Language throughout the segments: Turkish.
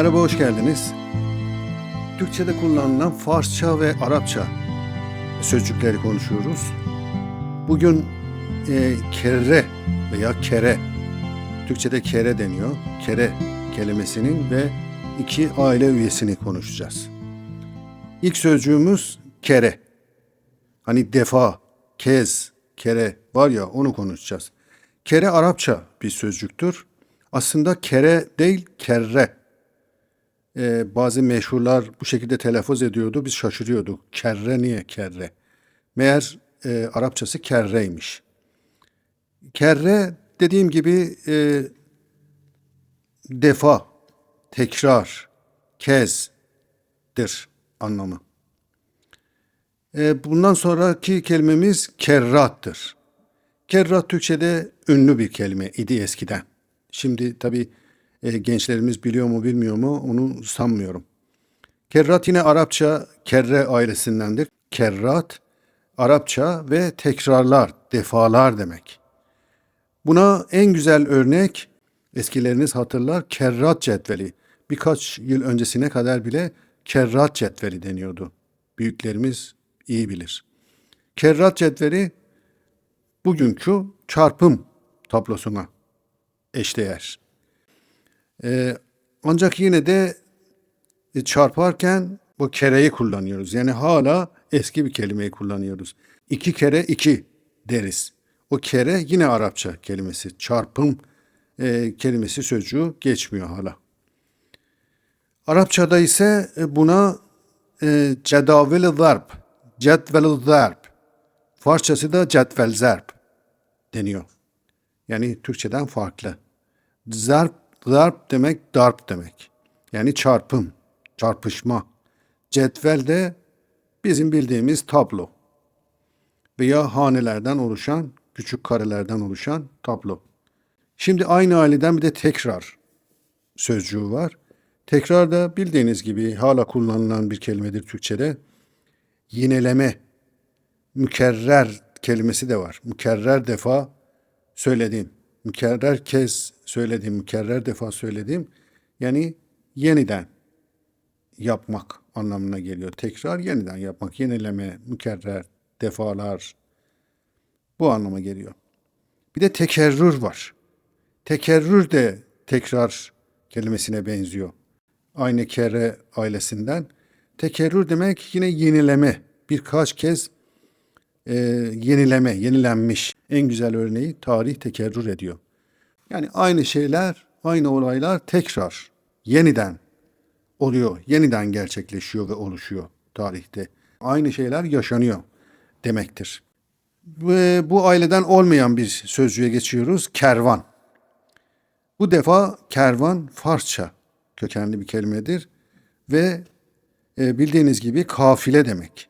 Merhaba, hoş geldiniz. Türkçe'de kullanılan Farsça ve Arapça sözcükleri konuşuyoruz. Bugün e, kere veya kere, Türkçe'de kere deniyor. Kere kelimesinin ve iki aile üyesini konuşacağız. İlk sözcüğümüz kere. Hani defa, kez, kere var ya onu konuşacağız. Kere Arapça bir sözcüktür. Aslında kere değil kerre. Ee, bazı meşhurlar bu şekilde telaffuz ediyordu. Biz şaşırıyorduk. Kerre niye kerre? Meğer e, Arapçası kerreymiş. Kerre dediğim gibi e, defa, tekrar, kezdir anlamı. E, bundan sonraki kelimemiz kerrattır. Kerrat Türkçe'de ünlü bir kelime idi eskiden. Şimdi tabii e, gençlerimiz biliyor mu bilmiyor mu onu sanmıyorum. Kerrat yine Arapça kerre ailesindendir. Kerrat Arapça ve tekrarlar, defalar demek. Buna en güzel örnek eskileriniz hatırlar kerrat cetveli. Birkaç yıl öncesine kadar bile kerrat cetveli deniyordu. Büyüklerimiz iyi bilir. Kerrat cetveli bugünkü çarpım tablosuna eşdeğer. Ee, ancak yine de e, çarparken bu kereyi kullanıyoruz. Yani hala eski bir kelimeyi kullanıyoruz. İki kere iki deriz. O kere yine Arapça kelimesi. Çarpım e, kelimesi sözcüğü geçmiyor hala. Arapçada ise e, buna e, cedavil zarb, cetvel zarb, Farsçası da cetvel zarb deniyor. Yani Türkçeden farklı. Zarp, zarp demek darp demek. Yani çarpım, çarpışma. Cetvel de bizim bildiğimiz tablo veya hanelerden oluşan, küçük karelerden oluşan tablo. Şimdi aynı aileden bir de tekrar sözcüğü var. Tekrar da bildiğiniz gibi hala kullanılan bir kelimedir Türkçe'de. Yineleme, mükerrer kelimesi de var. Mükerrer defa söylediğim, mükerrer kez söylediğim, mükerrer defa söylediğim yani yeniden yapmak anlamına geliyor. Tekrar yeniden yapmak, yenileme, mükerrer, defalar bu anlama geliyor. Bir de tekerrür var. Tekerrür de tekrar kelimesine benziyor. Aynı kere ailesinden. Tekerrür demek yine yenileme. Birkaç kez e, yenileme, yenilenmiş. En güzel örneği tarih tekerrür ediyor. Yani aynı şeyler, aynı olaylar tekrar, yeniden oluyor, yeniden gerçekleşiyor ve oluşuyor tarihte. Aynı şeyler yaşanıyor demektir. Ve bu aileden olmayan bir sözcüğe geçiyoruz. Kervan. Bu defa kervan Farsça kökenli bir kelimedir ve e, bildiğiniz gibi kafile demek.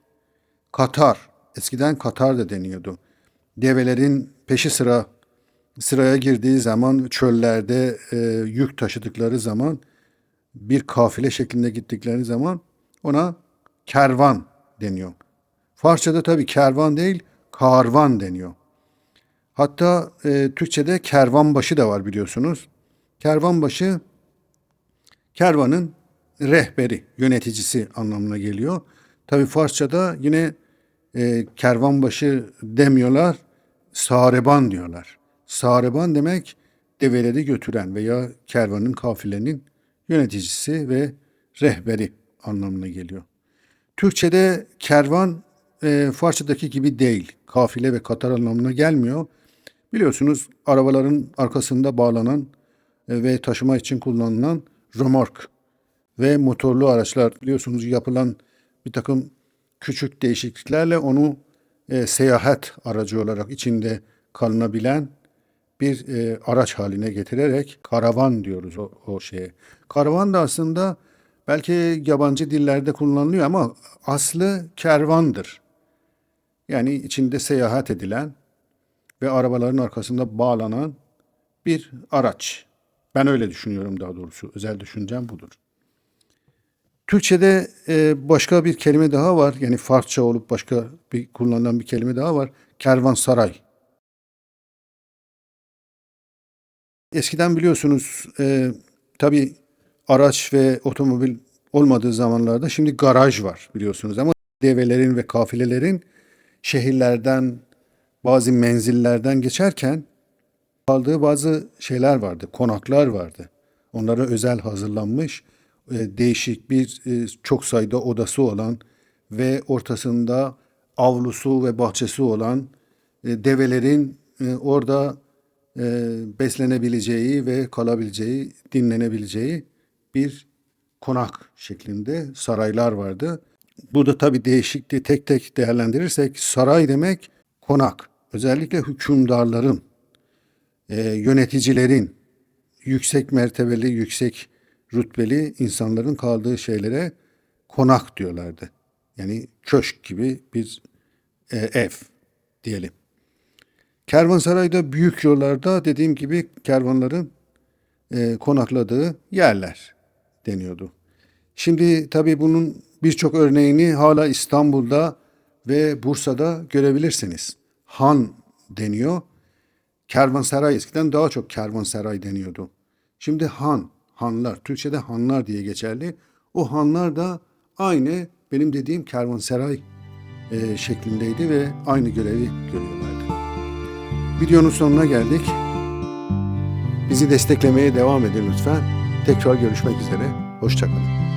Katar, eskiden Katar da deniyordu. Develerin peşi sıra sıraya girdiği zaman çöllerde e, yük taşıdıkları zaman bir kafile şeklinde gittikleri zaman ona kervan deniyor. Farsçada tabii kervan değil, karvan deniyor. Hatta e, Türkçe'de kervanbaşı da var biliyorsunuz. Kervanbaşı kervanın rehberi, yöneticisi anlamına geliyor. Tabi Farsçada yine e, kervanbaşı demiyorlar, sareban diyorlar. Sareban demek develeri götüren veya kervanın kafilenin yöneticisi ve rehberi anlamına geliyor. Türkçe'de kervan e, Farsçadaki gibi değil. Kafile ve katar anlamına gelmiyor. Biliyorsunuz arabaların arkasında bağlanan e, ve taşıma için kullanılan römork ve motorlu araçlar biliyorsunuz yapılan bir takım küçük değişikliklerle onu e, seyahat aracı olarak içinde kalınabilen bir e, araç haline getirerek karavan diyoruz o, o şeye. Karavan da aslında belki yabancı dillerde kullanılıyor ama aslı kervandır. Yani içinde seyahat edilen ve arabaların arkasında bağlanan bir araç. Ben öyle düşünüyorum daha doğrusu. Özel düşüncem budur. Türkçe'de e, başka bir kelime daha var. Yani Farsça olup başka bir kullanılan bir kelime daha var. Kervansaray. Eskiden biliyorsunuz e, tabii araç ve otomobil olmadığı zamanlarda şimdi garaj var biliyorsunuz ama develerin ve kafilelerin şehirlerden bazı menzillerden geçerken kaldığı bazı şeyler vardı, konaklar vardı. Onlara özel hazırlanmış değişik bir e, çok sayıda odası olan ve ortasında avlusu ve bahçesi olan e, develerin e, orada e, beslenebileceği ve kalabileceği, dinlenebileceği bir konak şeklinde saraylar vardı. Burada tabii değişikliği tek tek değerlendirirsek saray demek konak. Özellikle hükümdarların, e, yöneticilerin, yüksek mertebeli, yüksek rütbeli insanların kaldığı şeylere konak diyorlardı. Yani köşk gibi bir e, ev diyelim. Kervansarayda büyük yollarda dediğim gibi kervanların e, konakladığı yerler deniyordu. Şimdi tabii bunun birçok örneğini hala İstanbul'da ve Bursa'da görebilirsiniz. Han deniyor. Kervansaray eskiden daha çok kervansaray deniyordu. Şimdi han, hanlar, Türkçe'de hanlar diye geçerli. O hanlar da aynı benim dediğim kervansaray e, şeklindeydi ve aynı görevi görüyorlardı. Videonun sonuna geldik. Bizi desteklemeye devam edin lütfen. Tekrar görüşmek üzere. Hoşçakalın.